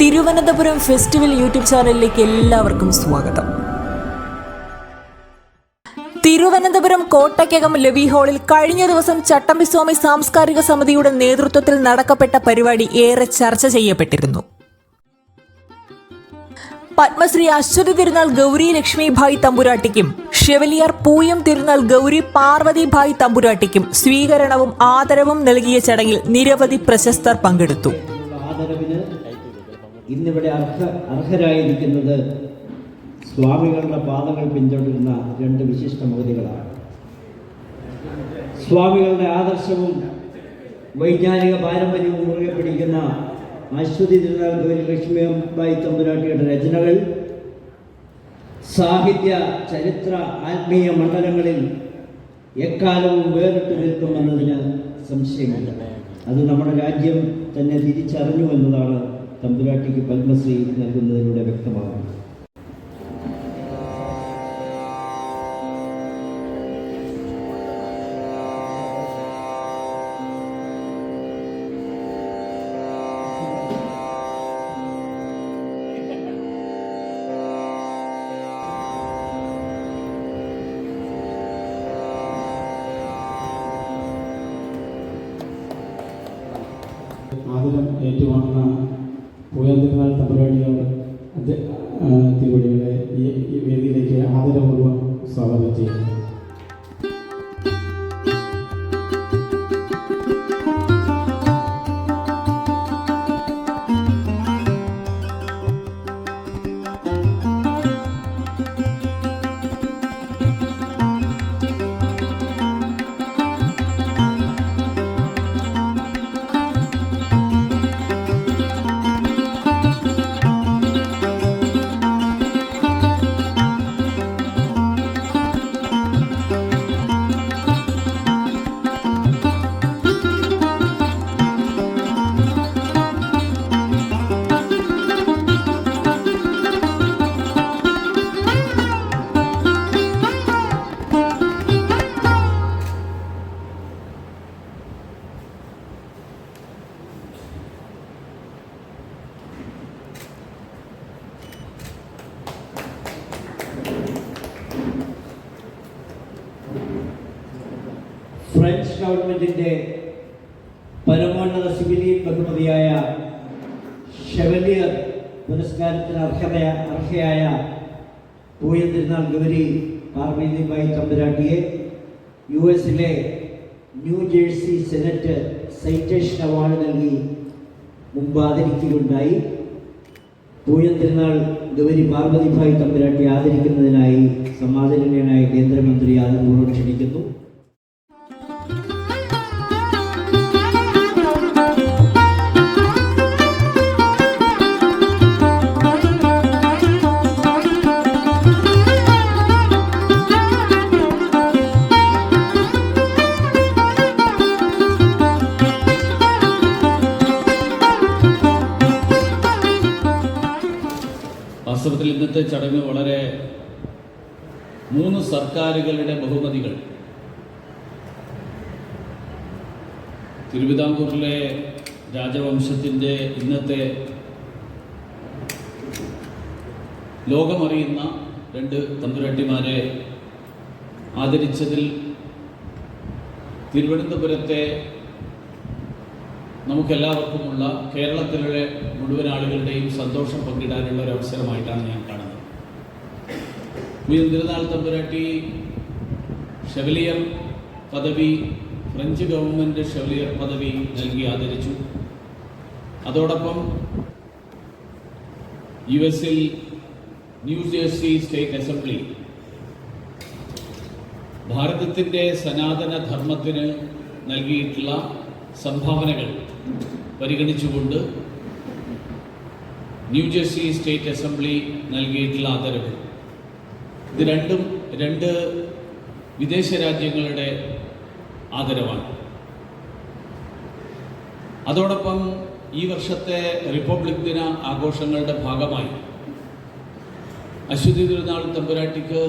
Thiruvananthapuram festival YouTube ചാനലിലേക്ക് എല്ലാവർക്കും സ്വാഗതം. തിരുവനന്തപുരം കോട്ടയ്ക്കകം ലവി ഹാളിൽ കഴിഞ്ഞ ദിവസം ചട്ടമ്പിസ്വാമി സാംസ്കാരിക സമിതിയുടെ നേതൃത്വത്തിൽ നടക്കപ്പെട്ട പരിപാടി ഏറെ ചർച്ച ചെയ്യപ്പെട്ടിരുന്നു. പത്മശ്രീ അശ്വതി തിരുനാൾ ഗൗരി ലക്ഷ്മിഭായ് തമ്പുരാട്ടിക്കും ഷെവലിയർ പൂയം തിരുനാൾ ഗൗരി പാർവതിഭായ് തമ്പുരാട്ടിക്കും സ്വീകരണവും ആദരവും നൽകിയ ചടങ്ങിൽ നിരവധി പ്രശസ്തർ പങ്കെടുത്തു. ഇന്നിവിടെ അർഹ അർഹരായിരിക്കുന്നത് സ്വാമികളുടെ പാദങ്ങൾ പിന്തുടരുന്ന രണ്ട് വിശിഷ്ട മോദികളാണ് സ്വാമികളുടെ ആദർശവും വൈജ്ഞാനിക പാരമ്പര്യവും മുറുകെ പിടിക്കുന്ന അശ്വതി തിരുനാൾ ലക്ഷ്മി ലക്ഷ്മിബായി തമ്പുരാട്ടിയുടെ രചനകൾ സാഹിത്യ ചരിത്ര ആത്മീയ മണ്ഡലങ്ങളിൽ എക്കാലവും വേറിട്ട് നിൽക്കുമെന്നതിന് സംശയമില്ല. അത് നമ്മുടെ രാജ്യം തന്നെ തിരിച്ചറിഞ്ഞു എന്നതാണ് തമ്പുരാട്ടിക്ക് പത്മശ്രീ നൽകുന്നതിലൂടെ വ്യക്തമാകുന്നത് ഈ ഈ ഫ്രഞ്ച് ഗവൺമെന്റിന്റെ പരമോന്നത സിവിലിയൻ ബഹുമതിയായ ഷെവലിയർ പുരസ്കാരത്തിന് അർഹതയ അർഹയായ പൂയൻ തിരുനാൾ ഗൗരി പാർവതിബായി തമ്പുരാട്ടിയെ യു എസിലെ New Jersey senate citation award നൽകി മുമ്പ് ആദരിക്കുകയുണ്ടായി. പൂയൻ തിരുനാൾ ഗൗരി പാർവതിഭായ് തമ്പുരാട്ടി ആദരിക്കുന്നതിനായി സമാദരണീയനായ കേന്ദ്രമന്ത്രി ആദരപൂർവം ക്ഷണിക്കുന്നു. സർക്കാരുകളുടെ ബഹുമതികൾ. തിരുവിതാംകൂറിലെ രാജവംശത്തിന്റെ ഇന്നത്തെ ലോകമറിയുന്ന രണ്ട് തമ്പുരാട്ടിമാരെ ആദരിച്ചതിൽ തിരുവനന്തപുരത്തെ നമുക്കെല്ലാവർക്കുമുള്ള കേരളത്തിലെ മുഴുവൻ ആളുകളുടെയും സന്തോഷം പങ്കിടാനുള്ള ഒരു അവസരമായിട്ടാണ് ഞാൻ കാണുന്നത്. തിരുനാൾ തമ്പുരാട്ടി ഷെവലിയർ പദവി ഫ്രഞ്ച് ഗവൺമെന്റ് ഷെവലിയർ പദവി നൽകി ആദരിച്ചു. അതോടൊപ്പം യു എസിൽ ന്യൂ ജേഴ്സി സ്റ്റേറ്റ് അസംബ്ലി ഭാരതത്തിന്റെ സനാതന ധർമ്മത്തിന് നൽകിയിട്ടുള്ള സംഭാവനകൾ പരിഗണിച്ചുകൊണ്ട് ന്യൂജേഴ്സി സ്റ്റേറ്റ് അസംബ്ലി നൽകിയിട്ടുള്ള ആദരവ്. ഇത് രണ്ടും രണ്ട് വിദേശ രാജ്യങ്ങളുടെ ആദരവാണ്. അതോടൊപ്പം ഈ വർഷത്തെ റിപ്പബ്ലിക് ദിന ആഘോഷങ്ങളുടെ ഭാഗമായി അശ്വതി തിരുനാൾ തമ്പുരാട്ടിക്ക്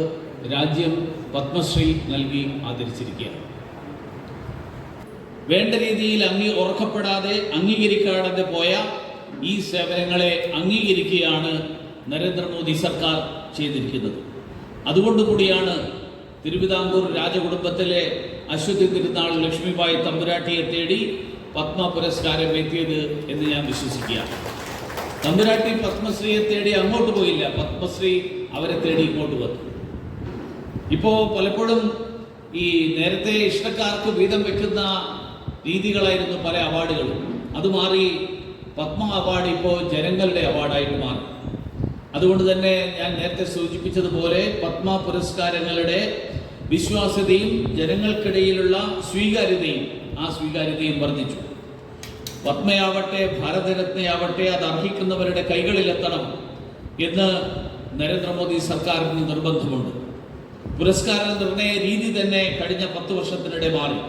രാജ്യം പത്മശ്രീ നൽകി ആദരിച്ചിരിക്കുകയാണ്. വേണ്ട രീതിയിൽ അംഗീ ഉറക്കപ്പെടാതെ അംഗീകരിക്കാതെ പോയ ഈ സേവനങ്ങളെ അംഗീകരിക്കുകയാണ് നരേന്ദ്രമോദി സർക്കാർ ചെയ്തിരിക്കുന്നത്. അതുകൊണ്ട് കൂടിയാണ് തിരുവിതാംകൂർ രാജകുടുംബത്തിലെ അശ്വതി തിരുനാൾ ലക്ഷ്മിബായി തമ്പുരാട്ടിയെ തേടി പത്മ പുരസ്കാരം എത്തിയത് എന്ന് ഞാൻ വിശ്വസിക്കുക തമ്പുരാട്ടി പത്മശ്രീയെ തേടി അങ്ങോട്ട് പോയില്ല. പത്മശ്രീ അവരെ തേടി ഇങ്ങോട്ട് വന്നു. ഇപ്പോ പലപ്പോഴും ഈ നേരത്തെ ഇഷ്ടക്കാർക്ക് വീതം വെക്കുന്ന രീതികളായിരുന്നു പല അവാർഡുകളും. അത് മാറി പത്മ അവാർഡ് ഇപ്പോൾ ജനങ്ങളുടെ അവാർഡായിട്ട് മാറി. അതുകൊണ്ട് തന്നെ ഞാൻ നേരത്തെ സൂചിപ്പിച്ചതുപോലെ പത്മ പുരസ്കാരങ്ങളുടെ വിശ്വാസ്യതയും ജനങ്ങൾക്കിടയിലുള്ള സ്വീകാര്യതയും ആ സ്വീകാര്യതയും വർദ്ധിച്ചു. പത്മയാവട്ടെ ഭാരതരത്നയാവട്ടെ അത് അർഹിക്കുന്നവരുടെ കൈകളിലെത്തണം എന്ന് നരേന്ദ്രമോദി സർക്കാരിന് നിർബന്ധമുണ്ട്. പുരസ്കാര നിർണയ രീതി തന്നെ കഴിഞ്ഞ പത്ത് വർഷത്തിനിടെ മാറി.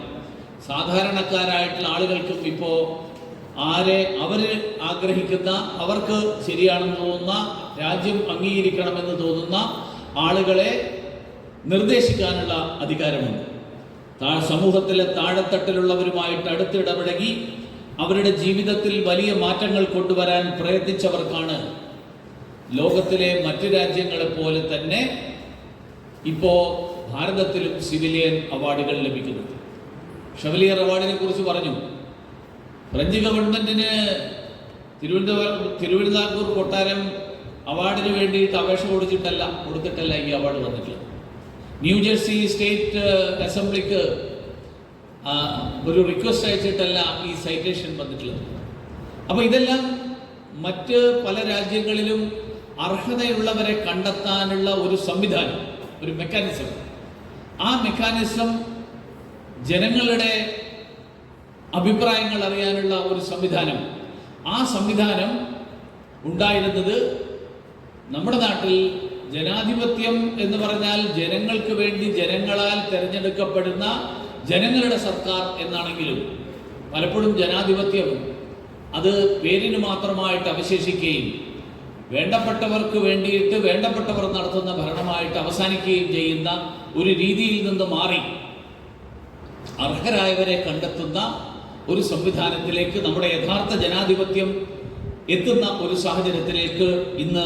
സാധാരണക്കാരായിട്ടുള്ള ആളുകൾക്കും ഇപ്പോൾ ആരെ അവർ ആഗ്രഹിക്കുന്ന അവർക്ക് ശരിയാണെന്ന് തോന്നുന്ന രാജ്യം അംഗീകരിക്കണമെന്ന് തോന്നുന്ന ആളുകളെ നിർദ്ദേശിക്കാനുള്ള അധികാരമുണ്ട്. താ സമൂഹത്തിലെ താഴെത്തട്ടിലുള്ളവരുമായിട്ട് അടുത്തിടപഴകി അവരുടെ ജീവിതത്തിൽ വലിയ മാറ്റങ്ങൾ കൊണ്ടുവരാൻ പ്രയത്നിച്ചവർക്കാണ് ലോകത്തിലെ മറ്റു രാജ്യങ്ങളെ പോലെ തന്നെ ഇപ്പോൾ ഭാരതത്തിലും സിവിലിയൻ അവാർഡുകൾ ലഭിക്കുന്നത്. ഷവലിയർ അവാർഡിനെ കുറിച്ച് പറഞ്ഞു. ഫ്രഞ്ച് ഗവൺമെന്റിന് തിരുവനന്തപുരം തിരുവനന്തപുരം കൊട്ടാരം അവാർഡിന് വേണ്ടിയിട്ട് അപേക്ഷ കൊടുത്തിട്ടല്ല കൊടുത്തിട്ടല്ല ഈ അവാർഡ് വന്നിട്ടുള്ളത്. ന്യൂജേഴ്സി സ്റ്റേറ്റ് അസംബ്ലിക്ക് ഒരു റിക്വസ്റ്റ് അയച്ചിട്ടല്ല ഈ സൈറ്റേഷൻ വന്നിട്ടുള്ളത്. അപ്പോൾ ഇതെല്ലാം മറ്റ് പല രാജ്യങ്ങളിലും അർഹതയുള്ളവരെ കണ്ടെത്താനുള്ള ഒരു സംവിധാനം ഒരു മെക്കാനിസം. ആ മെക്കാനിസം ജനങ്ങളുടെ അഭിപ്രായങ്ങൾ അറിയാനുള്ള ഒരു സംവിധാനം. ആ സംവിധാനം ഉണ്ടായിരുന്നത് നമ്മുടെ നാട്ടിൽ ജനാധിപത്യം എന്ന് പറഞ്ഞാൽ ജനങ്ങൾക്ക് വേണ്ടി ജനങ്ങളാൽ തിരഞ്ഞെടുക്കപ്പെടുന്ന ജനങ്ങളുടെ സർക്കാർ എന്നാണെങ്കിലും പലപ്പോഴും ജനാധിപത്യം അത് പേരിന് മാത്രമായിട്ട് അവശേഷിക്കുകയും വേണ്ടപ്പെട്ടവർക്ക് വേണ്ടിയിട്ട് വേണ്ടപ്പെട്ടവർ നടത്തുന്ന ഭരണമായിട്ട് അവസാനിക്കുകയും ചെയ്യുന്ന ഒരു രീതിയിൽ നിന്ന് മാറി അർഹരായവരെ കണ്ടെത്തുന്ന ഒരു സംവിധാനത്തിലേക്ക് നമ്മുടെ യഥാർത്ഥ ജനാധിപത്യം എത്തുന്ന ഒരു സാഹചര്യത്തിലേക്ക് ഇന്ന്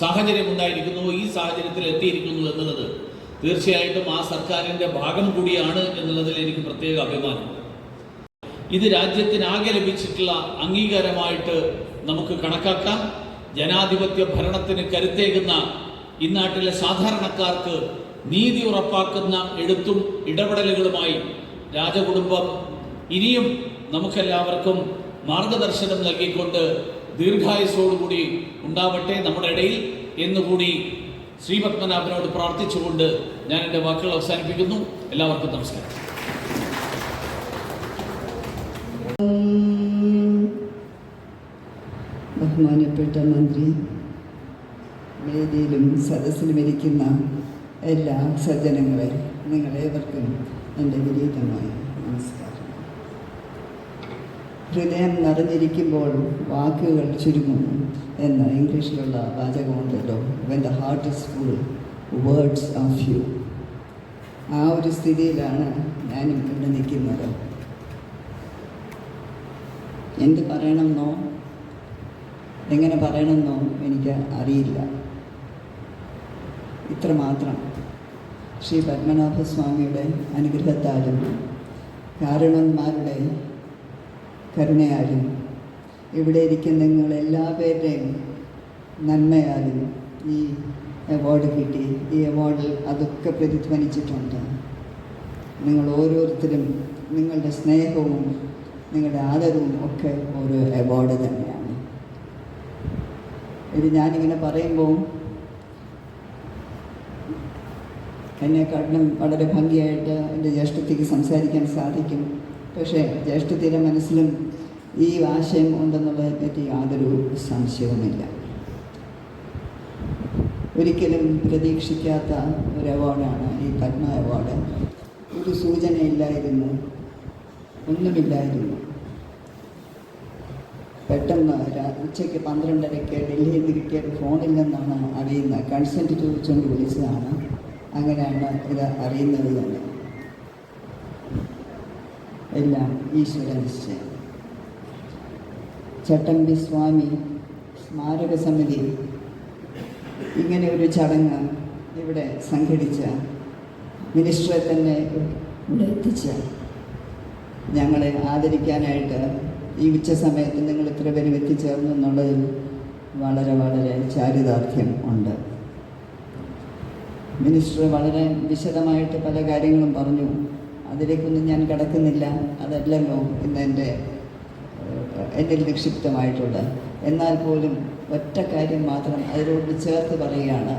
സാഹചര്യം ഉണ്ടായിരിക്കുന്നു ഈ സാഹചര്യത്തിൽ എത്തിയിരിക്കുന്നു എന്നുള്ളത്. തീർച്ചയായിട്ടും ആ സർക്കാരിന്റെ ഭാഗം കൂടിയാണ് എന്നുള്ളതിൽ എനിക്ക് പ്രത്യേക അഭിമാനമുണ്ട് ഇത് രാജ്യത്തിനാകെ ലഭിച്ചിട്ടുള്ള അംഗീകാരമായിട്ട് നമുക്ക് കണക്കാക്കാം. ജനാധിപത്യ ഭരണത്തിന് കരുത്തേകുന്ന ഇന്നാട്ടിലെ സാധാരണക്കാർക്ക് നീതി ഉറപ്പാക്കുന്ന എഴുത്തും ഇടപെടലുകളുമായി രാജകുടുംബം ഇനിയും നമുക്കെല്ലാവർക്കും മാർഗദർശനം നൽകിക്കൊണ്ട് ദീർഘായുസോടുകൂടി ഉണ്ടാവട്ടെ നമ്മുടെ ഇടയിൽ എന്നുകൂടി ശ്രീപത്മനാഭനോട് പ്രാർത്ഥിച്ചുകൊണ്ട് ഞാൻ എന്റെ വാക്കുകൾ അവസാനിപ്പിക്കുന്നു. എല്ലാവർക്കും നമസ്കാരം. ബഹുമാനപ്പെട്ട മന്ത്രി വേദിയിലും സദസ്സിലും ഇരിക്കുന്ന എല്ലാ സജ്ജനങ്ങളെ നിങ്ങളേവർക്കും എന്റെ വിനീതമായ നമസ്കാരം. ഹൃദയം നിറഞ്ഞിരിക്കുമ്പോൾ വാക്കുകൾ ചുരുങ്ങുന്നു എന്ന ഇംഗ്ലീഷിലുള്ള വാചകമുണ്ടല്ലോ. When the heart is full words of you ആ ഒരു സ്ഥിതിയിലാണ് ഞാനും ഇവിടെ നിൽക്കുന്നത്. എന്ത് പറയണമെന്നോ? എങ്ങനെ പറയണമെന്നോ എനിക്ക് അറിയില്ല. ഇത്രമാത്രം. ശ്രീ പത്മനാഭസ്വാമിയുടെ അനുഗ്രഹത്താലും കാരണന്മാരുടെ കരുണയാലും ഇവിടെ ഇരിക്കുന്ന നിങ്ങൾ എല്ലാ പേരുടെയും നന്മയാലും ഈ അവാർഡ് കിട്ടി. ഈ അവാർഡ് അതൊക്കെ പ്രതിധ്വനിച്ചിട്ടുണ്ട്. നിങ്ങൾ ഓരോരുത്തരും നിങ്ങളുടെ സ്നേഹവും നിങ്ങളുടെ ആദരവും ഒക്കെ ഒരു അവാർഡ് തന്നെയാണ്. ഇത് ഞാനിങ്ങനെ പറയുമ്പോൾ എന്നെക്കാട്ടിലും വളരെ ഭംഗിയായിട്ട് എന്റെ ജ്യേഷ്ഠത്തേക്ക് സംസാരിക്കാൻ സാധിക്കും. പക്ഷേ ജ്യേഷ്ഠത്തിന്റെ മനസ്സിലും ഈ ആശയം ഉണ്ടെന്നുള്ളതിനെ പറ്റി യാതൊരു സംശയവുമില്ല. ഒരിക്കലും പ്രതീക്ഷിക്കാത്ത ഒരു അവാർഡാണ് ഈ പത്മ അവാർഡ്. ഒരു സൂചനയില്ലായിരുന്നു ഒന്നുമില്ലായിരുന്നു. പെട്ടെന്ന് ഉച്ചയ്ക്ക് പന്ത്രണ്ടരയ്ക്ക് ഡൽഹിയിൽ ഫോണിൽ നിന്നാണ് അറിയുന്നത്. കൺസെന്റ് ചോദിച്ചുകൊണ്ട് വിളിച്ചതാണ്. അങ്ങനെയാണ് ഇത് അറിയുന്നത് തന്നെ. എല്ലാം ഈശ്വര നിശ്ചയം ചട്ടമ്പി സ്വാമി സ്മാരക സമിതി ഇങ്ങനെ ഒരു ചടങ്ങ് ഇവിടെ സംഘടിച്ച മിനിസ്റ്ററെ തന്നെ ഇവിടെ എത്തിച്ച. ഞങ്ങളെ ആദരിക്കാനായിട്ട് ഈ ഉച്ച സമയത്ത് നിങ്ങൾ ഇത്ര പേരും എത്തിച്ചേർന്നു എന്നുള്ളതിൽ വളരെ വളരെ ചാരിതാർത്ഥ്യം ഉണ്ട്. മിനിസ്റ്റർ വളരെ വിശദമായിട്ട് പല കാര്യങ്ങളും പറഞ്ഞു. അതിലേക്കൊന്നും ഞാൻ കടക്കുന്നില്ല. അതല്ലല്ലോ ഇന്ന് എന്റെ എന്റെ നിക്ഷിപ്തമായിട്ടുള്ളത് എന്നാൽ പോലും ഒറ്റ കാര്യം മാത്രം അതിനോട് ചേർത്ത് പറയുകയാണ്.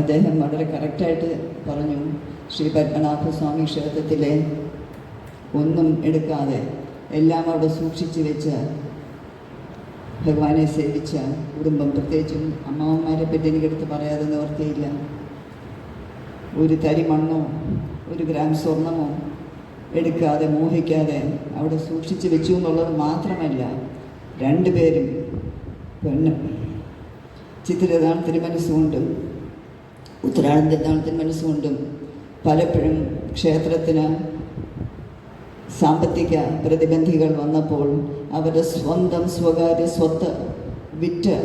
അദ്ദേഹം വളരെ കറക്റ്റായിട്ട് പറഞ്ഞു ശ്രീ പത്മനാഭ സ്വാമി ക്ഷേത്രത്തിലെ ഒന്നും എടുക്കാതെ എല്ലാം അവിടെ സൂക്ഷിച്ചു വെച്ച് ഭഗവാനെ സേവിച്ച കുടുംബം. പ്രത്യേകിച്ചും അമ്മാവന്മാരെ പറ്റി എനിക്കെടുത്ത് പറയാതെ നിവർത്തിയില്ല. ഒരു തരി മണ്ണോ ഒരു ഗ്രാം സ്വർണമോ എടുക്കാതെ മോഹിക്കാതെ അവിടെ സൂക്ഷിച്ചു വെച്ചു എന്നുള്ളത് മാത്രമല്ല രണ്ടുപേരും പെണ്ണ്. ചിത്രതാൾ തിരുമനസ്സുകൊണ്ടും ഉത്തരാടം തിരുനാൾ തിരുമനസ്സുകൊണ്ടും പലപ്പോഴും ക്ഷേത്രത്തിന് സാമ്പത്തിക പ്രതിബന്ധികൾ വന്നപ്പോൾ അവരുടെ സ്വന്തം സ്വകാര്യ സ്വത്ത് വിറ്റ്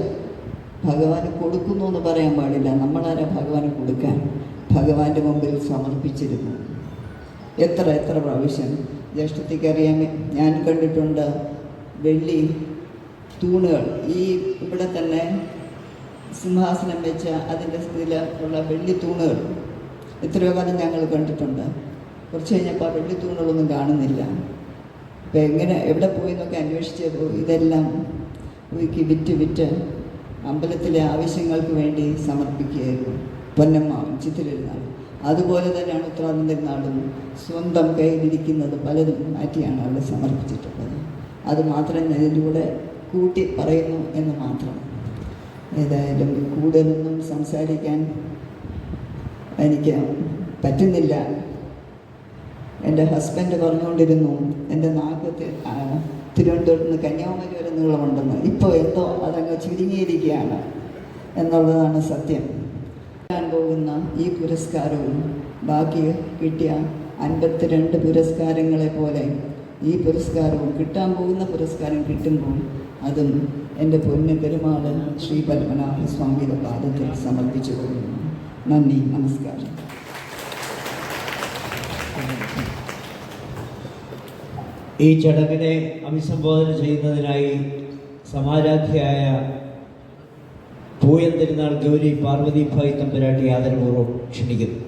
ഭഗവാന് കൊടുക്കുന്നു എന്ന് പറയാൻ പാടില്ല. നമ്മളാരാ ഭഗവാന് കൊടുക്കാൻ? ഭഗവാന്റെ മുമ്പിൽ സമർപ്പിച്ചിരുന്നു. എത്ര എത്ര പ്രാവശ്യം? ജ്യേഷ്ഠത്തിക്കറിയാൻ ഞാൻ കണ്ടിട്ടുണ്ട് വെള്ളി തൂണുകൾ. ഈ ഇവിടെ തന്നെ സിംഹാസനം വെച്ച അതിന്റെ സ്ഥിതിയിൽ ഉള്ള വെള്ളി തൂണുകൾ. എത്രയോ കാലം ഞങ്ങൾ കണ്ടിട്ടുണ്ട്. കുറച്ച് കഴിഞ്ഞപ്പോൾ ആ വെള്ളി തൂണുകളൊന്നും കാണുന്നില്ല. അപ്പോൾ എങ്ങനെ എവിടെ പോയി എന്നൊക്കെ അന്വേഷിച്ചപ്പോൾ ഇതെല്ലാം വിറ്റ് വിറ്റ് അമ്പലത്തിലെ ആവശ്യങ്ങൾക്ക് വേണ്ടി സമർപ്പിക്കുകയായിരുന്നു. പൊന്നമ്മ ചിത്തിരുന്നാൾ അതുപോലെ തന്നെയാണ് ഉത്രാടം തിരുനാളും സ്വന്തം കയ്യിലിരിക്കുന്നത് പലതും മാറ്റിയാണ് അവിടെ സമർപ്പിച്ചിട്ടുള്ളത്. അത് മാത്രം ഞാൻ കൂട്ടി പറയുന്നു എന്ന് മാത്രം. ഏതായാലും കൂടുതലൊന്നും സംസാരിക്കാൻ എനിക്ക് പറ്റുന്നില്ല. എന്റെ ഹസ്ബൻഡ് പറഞ്ഞുകൊണ്ടിരുന്നു എന്റെ നാക്ക് തിരുവനന്തപുരത്ത് നിന്ന് കന്യാകുമാരി വരെ നീളമുണ്ടെന്ന്. ഇപ്പോൾ എന്തോ അതങ്ങ് ചുരുങ്ങിയിരിക്കുകയാണ്. എന്നുള്ളതാണ് സത്യം. പോകുന്ന ഈ പുരസ്കാരവും ബാക്കി കിട്ടിയ അൻപത്തിരണ്ട് പുരസ്കാരങ്ങളെ പോലെ ഈ പുരസ്കാരവും കിട്ടാൻ പോകുന്ന പുരസ്കാരം കിട്ടുമ്പോൾ അതും എന്റെ പൊന്നു പെരുമാൾ ശ്രീ പത്മനാഭ സ്വാമിയുടെ പാദത്തിൽ സമർപ്പിച്ചു കൊടുക്കുന്നു നന്ദി നമസ്കാരം. ഈ ചടങ്ങിനെ അഭിസംബോധന ചെയ്യുന്നതിനായി സമാരാധ്യയായ പൂയം തിരുനാൾ ഗൗരി പാർവതിഭായ് തമ്പുരാട്ടി ആദരപൂർവം ക്ഷണിക്കുന്നു.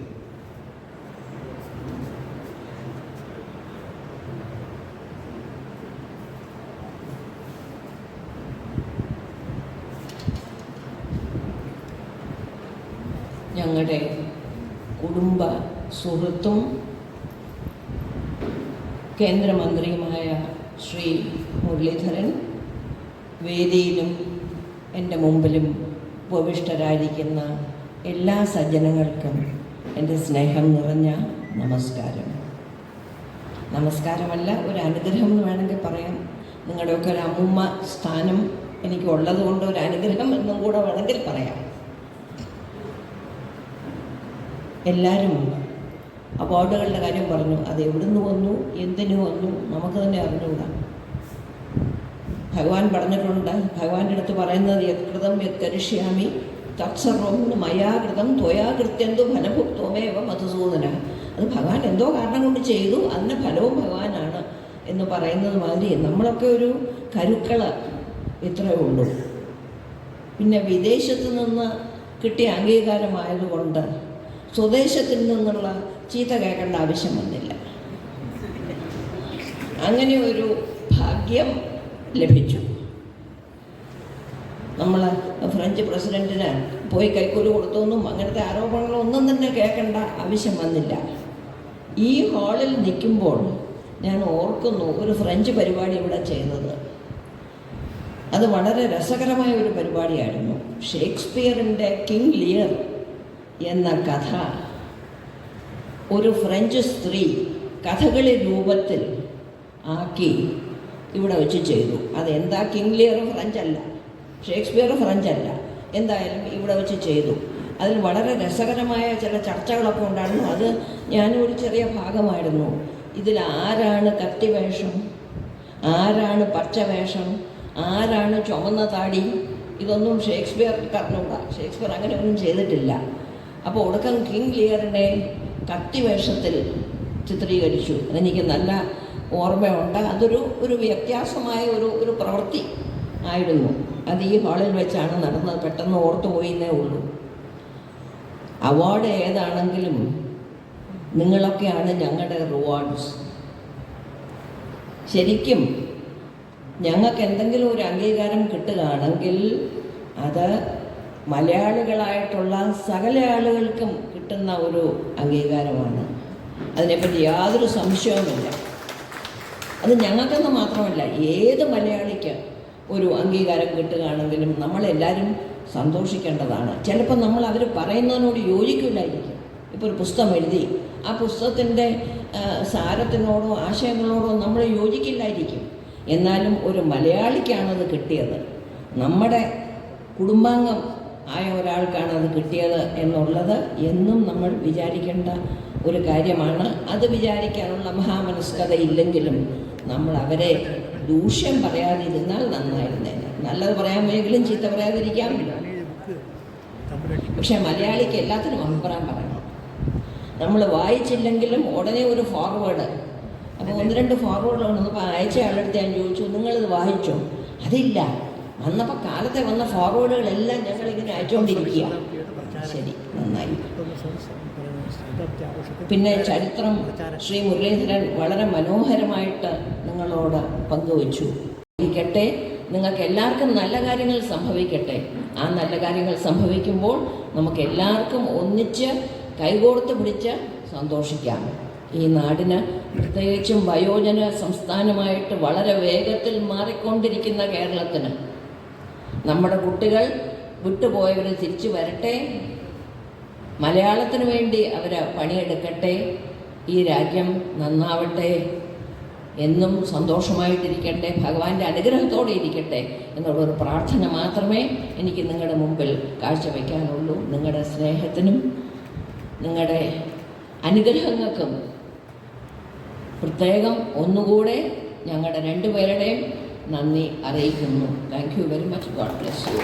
ഞങ്ങളുടെ കുടുംബ സുഹൃത്തും കേന്ദ്രമന്ത്രിയുമായ ശ്രീ മുരളീധരൻ വേദിയിലും എന്റെ മുമ്പിലും ഉപവിഷ്ടരായിരിക്കുന്ന എല്ലാ സജ്ജനങ്ങൾക്കും എന്റെ സ്നേഹം നിറഞ്ഞ നമസ്കാരം. നമസ്കാരമല്ല ഒരു അനുഗ്രഹം എന്ന് വേണമെങ്കിൽ പറയാം. നിങ്ങളുടെയൊക്കെ ഒരു അമ്മൂമ്മ സ്ഥാനം എനിക്കുള്ളത് കൊണ്ട് ഒരു അനുഗ്രഹം എന്നും കൂടെ വേണമെങ്കിൽ പറയാം. എല്ലാവരും അവാർഡുകളുടെ കാര്യം പറഞ്ഞു അത് എവിടുന്ന് വന്നു എന്തിനു വന്നു നമുക്ക് തന്നെ അറിഞ്ഞുകൂടാ. ഭഗവാൻ പറഞ്ഞിട്ടുണ്ട്. ഭഗവാന്റെ അടുത്ത് പറയുന്നത് യത്കൃതം യത്കരിഷ്യാമി തത്സർവം മയാകൃതം ത്വയാകൃത്യന്തു ഫലഭുക്തോമേവ മധുസൂദന. അത് ഭഗവാൻ എന്തോ കാരണം കൊണ്ട് ചെയ്തു. അതിന്റെ ഫലവും ഭഗവാനാണ് എന്ന് പറയുന്നത് മാതിരി നമ്മളൊക്കെ ഒരു കരുക്കൾ ഇത്രയേ ഉള്ളൂ. പിന്നെ വിദേശത്ത് നിന്ന് കിട്ടിയ അംഗീകാരമായതുകൊണ്ട് സ്വദേശത്തിൽ നിന്നുള്ള ചീത്ത കേൾക്കേണ്ട ആവശ്യം വന്നില്ല. അങ്ങനെ ഒരു ഭാഗ്യം ലഭിച്ചു. നമ്മൾ ഫ്രഞ്ച് പ്രസിഡന്റിന് പോയി കൈക്കൂലി കൊടുത്തൊന്നും അങ്ങനത്തെ ആരോപണങ്ങളൊന്നും തന്നെ കേൾക്കേണ്ട ആവശ്യം വന്നില്ല. ഈ ഹാളിൽ നിൽക്കുമ്പോൾ ഞാൻ ഓർക്കുന്നു ഒരു ഫ്രഞ്ച് പരിപാടി ഇവിടെ ചെയ്തത്. അത് വളരെ രസകരമായ ഒരു പരിപാടിയായിരുന്നു. ഷേക്സ്പിയറിന്റെ കിങ് ലിയർ എന്ന കഥ. ഒരു ഫ്രഞ്ച് സ്ത്രീ കഥകളി രൂപത്തിൽ ആക്കി ഇവിടെ വെച്ച് ചെയ്തു. അതെന്താ കിങ് ലിയർ ഫ്രഞ്ച് അല്ല ഷേക്സ്പിയർ ഫ്രഞ്ച് അല്ല എന്തായാലും ഇവിടെ വെച്ച് ചെയ്തു. അതിൽ വളരെ രസകരമായ ചില ചർച്ചകളൊക്കെ ഉണ്ടായിരുന്നു. അത് ഞാനും ഒരു ചെറിയ ഭാഗമായിരുന്നു. ഇതിൽ ആരാണ് കത്തിവേഷം ആരാണ് പച്ചവേഷം? ആരാണ് ചുമന്ന താടി? ഇതൊന്നും ഷേക്സ്പിയർ പറഞ്ഞൂടാ. ഷേക്സ്പിയർ അങ്ങനെ ഒന്നും ചെയ്തിട്ടില്ല. അപ്പോൾ ഒടുക്കം കിങ് ലിയറിനെ കത്തിവേഷത്തിൽ ചിത്രീകരിച്ചു. അതെനിക്ക് നല്ല ഓർമ്മയുണ്ട്. അതൊരു ഒരു വ്യത്യാസമായ ഒരു ഒരു പ്രവൃത്തി ആയിരുന്നു. അത് ഈ ഹാളിൽ വെച്ചാണ് നടന്നത്. പെട്ടെന്ന് ഓർത്തു പോയിന്നേ ഉള്ളൂ. അവാർഡ് ഏതാണെങ്കിലും നിങ്ങളൊക്കെയാണ് ഞങ്ങളുടെ റിവാർഡ്സ് ശരിക്കും ഞങ്ങൾക്ക് എന്തെങ്കിലും ഒരു അംഗീകാരം കിട്ടുകയാണെങ്കിൽ അത് മലയാളികളായിട്ടുള്ള സകല ആളുകൾക്കും കിട്ടുന്ന ഒരു അംഗീകാരമാണ്. അതിനെപ്പറ്റി യാതൊരു സംശയവുമില്ല. അത് ഞങ്ങൾക്കെന്ന് മാത്രമല്ല ഏത് മലയാളിക്ക് ഒരു അംഗീകാരം കിട്ടുകയാണെങ്കിലും നമ്മളെല്ലാവരും സന്തോഷിക്കേണ്ടതാണ്. ചിലപ്പോൾ നമ്മൾ അവർ പറയുന്നതിനോട് യോജിക്കില്ലായിരിക്കും. ഇപ്പോൾ ഒരു പുസ്തകം എഴുതി ആ പുസ്തകത്തിന്റെ സാരത്തിനോടോ ആശയങ്ങളോടോ നമ്മൾ യോജിക്കില്ലായിരിക്കും. എന്നാലും ഒരു മലയാളിക്കാണത് കിട്ടിയത്. നമ്മുടെ കുടുംബാംഗം ആയ ഒരാൾക്കാണ് അത് കിട്ടിയത് എന്നുള്ളത് എന്നും നമ്മൾ വിചാരിക്കേണ്ട ഒരു കാര്യമാണ്. അത് വിചാരിക്കാനുള്ള മഹാമനസ്കത ഇല്ലെങ്കിലും നമ്മൾ അവരെ ദൂഷ്യം പറയാതിരുന്നാൽ നന്നായിരുന്നേനെ. നല്ലത് പറയാൻ വേണമെങ്കിലും ചീത്ത പറയാതിരിക്കാം. പക്ഷെ മലയാളിക്ക് എല്ലാത്തിനും അഭിപ്രായം പറയണം നമ്മൾ വായിച്ചില്ലെങ്കിലും ഉടനെ ഒരു ഫോർവേഡ് അപ്പോൾ ഒന്ന് രണ്ട് ഫോർവേഡ് ഒന്ന് അയച്ച ആളെടുത്ത് ഞാൻ ചോദിച്ചു നിങ്ങളിത് വായിച്ചോ? അതില്ല. വന്നപ്പോൾ കാലത്തെ വന്ന ഫോർവേഡുകളെല്ലാം ഞങ്ങളിങ്ങനെ അയച്ചുകൊണ്ടിരിക്കുക ശരി നന്നായി. പിന്നെ ചരിത്രം ശ്രീ മുരളീധരൻ വളരെ മനോഹരമായിട്ട് നിങ്ങളോട് പങ്കുവച്ചു. ഇരിക്കട്ടെ നിങ്ങൾക്ക് എല്ലാവർക്കും നല്ല കാര്യങ്ങൾ സംഭവിക്കട്ടെ. ആ നല്ല കാര്യങ്ങൾ സംഭവിക്കുമ്പോൾ നമുക്ക് എല്ലാവർക്കും ഒന്നിച്ച് കൈകോർത്ത് പിടിച്ച് സന്തോഷിക്കാം. ഈ നാടിന് പ്രത്യേകിച്ചും വയോജന സംസ്ഥാനമായിട്ട് വളരെ വേഗത്തിൽ മാറിക്കൊണ്ടിരിക്കുന്ന കേരളത്തിന്. നമ്മുടെ കുട്ടികൾ വിട്ടുപോയവർ തിരിച്ചു വരട്ടെ. മലയാളത്തിന് വേണ്ടി അവർ പണിയെടുക്കട്ടെ ഈ രാജ്യം നന്നാവട്ടെ എന്നും സന്തോഷമായിട്ടിരിക്കട്ടെ ഭഗവാന്റെ അനുഗ്രഹത്തോടെ ഇരിക്കട്ടെ എന്നുള്ളൊരു പ്രാർത്ഥന മാത്രമേ എനിക്ക് നിങ്ങളുടെ മുമ്പിൽ കാഴ്ചവെക്കാനുള്ളൂ. നിങ്ങളുടെ സ്നേഹത്തിനും നിങ്ങളുടെ അനുഗ്രഹങ്ങൾക്കും പ്രത്യേകം ഒന്നുകൂടെ ഞങ്ങളുടെ രണ്ടുപേരുടെയും നന്ദി അറിയിക്കുന്നു. Thank you very much God bless you